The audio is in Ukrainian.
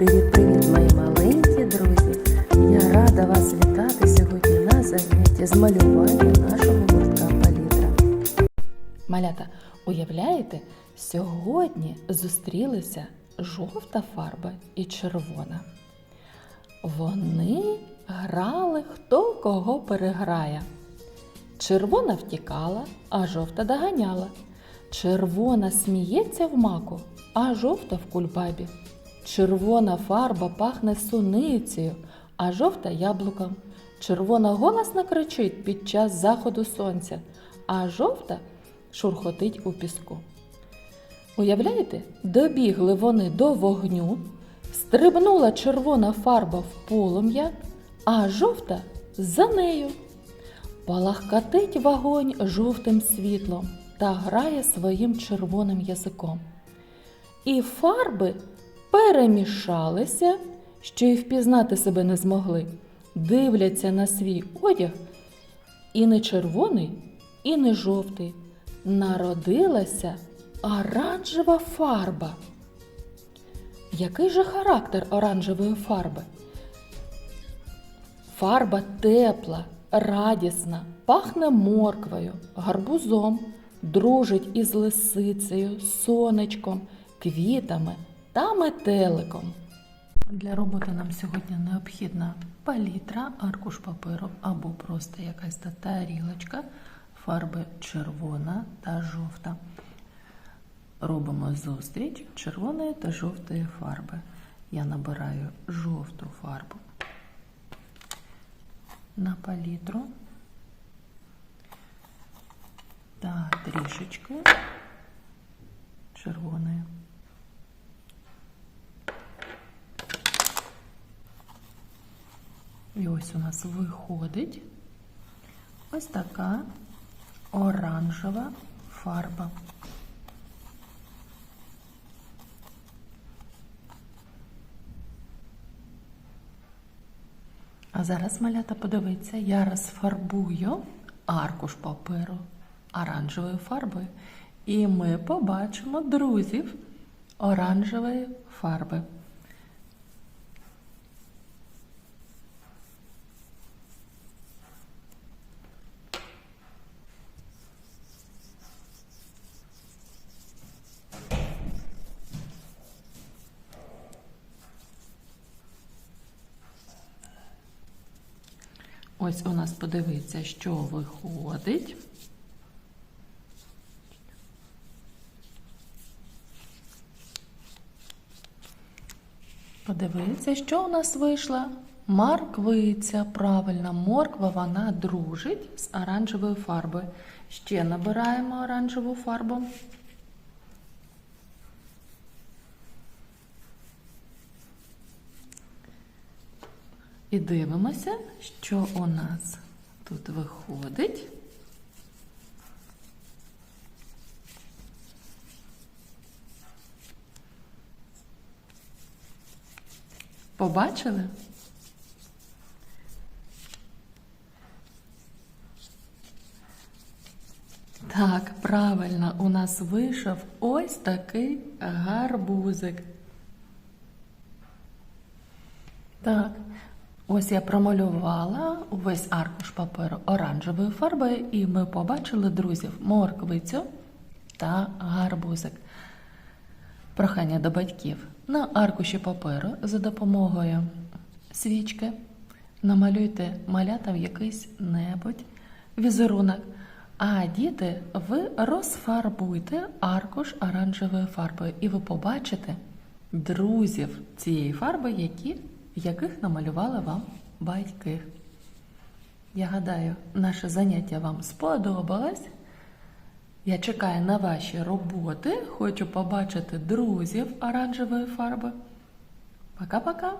Привіт-привіт, мої маленькі друзі! Я рада вас вітати сьогодні на занятті з малювання нашого гуртка палітра. Малята, уявляєте, сьогодні зустрілися жовта фарба і червона. Вони грали хто кого переграє. Червона втікала, а жовта доганяла. Червона сміється в маку, а жовта в кульбабі. Червона фарба пахне суницею, а жовта яблуком. Червона голосно кричить під час заходу сонця, а жовта шурхотить у піску. Уявляєте, добігли вони до вогню, стрибнула червона фарба в полум'я, а жовта за нею. Палахкатить вогонь жовтим світлом та грає своїм червоним язиком. І фарби перемішалися, що й впізнати себе не змогли, дивляться на свій одяг і не червоний, і не жовтий. Народилася оранжева фарба. Який же характер оранжевої фарби? Фарба тепла, радісна, пахне морквою, гарбузом, дружить із лисицею, сонечком, квітами та метеликом. Для роботи нам сьогодні необхідна палітра, аркуш паперу або просто якась та тарілочка, фарби червона та жовта. Робимо зустріч червоної та жовтої фарби. Я набираю жовту фарбу на палітру та трішечки червоної. І ось у нас виходить ось така оранжева фарба. А зараз малята подивиться, я розфарбую аркуш паперу оранжевою фарбою. І ми побачимо друзів оранжевої фарби. Ось у нас подивиться, що виходить. Подивіться, що у нас вийшло. Марквиця. Правильно, морква вона дружить з оранжевою фарбою. Ще набираємо оранжеву фарбу. І дивимося, що у нас тут виходить. Побачили? Так, правильно, у нас вийшов ось такий гарбузик. Так, ось я промалювала увесь аркуш паперу оранжевою фарбою, і ми побачили друзів морквицю та гарбузик. Прохання до батьків на аркуші паперу за допомогою свічки намалюйте малятам якийсь небудь візерунок. А діти, ви розфарбуйте аркуш оранжевою фарбою, і ви побачите друзів цієї фарби, які, яких намалювали вам батьки. Я гадаю, наше заняття вам сподобалось. Я чекаю на ваші роботи. Хочу побачити друзів оранжевої фарби. Пока-пока!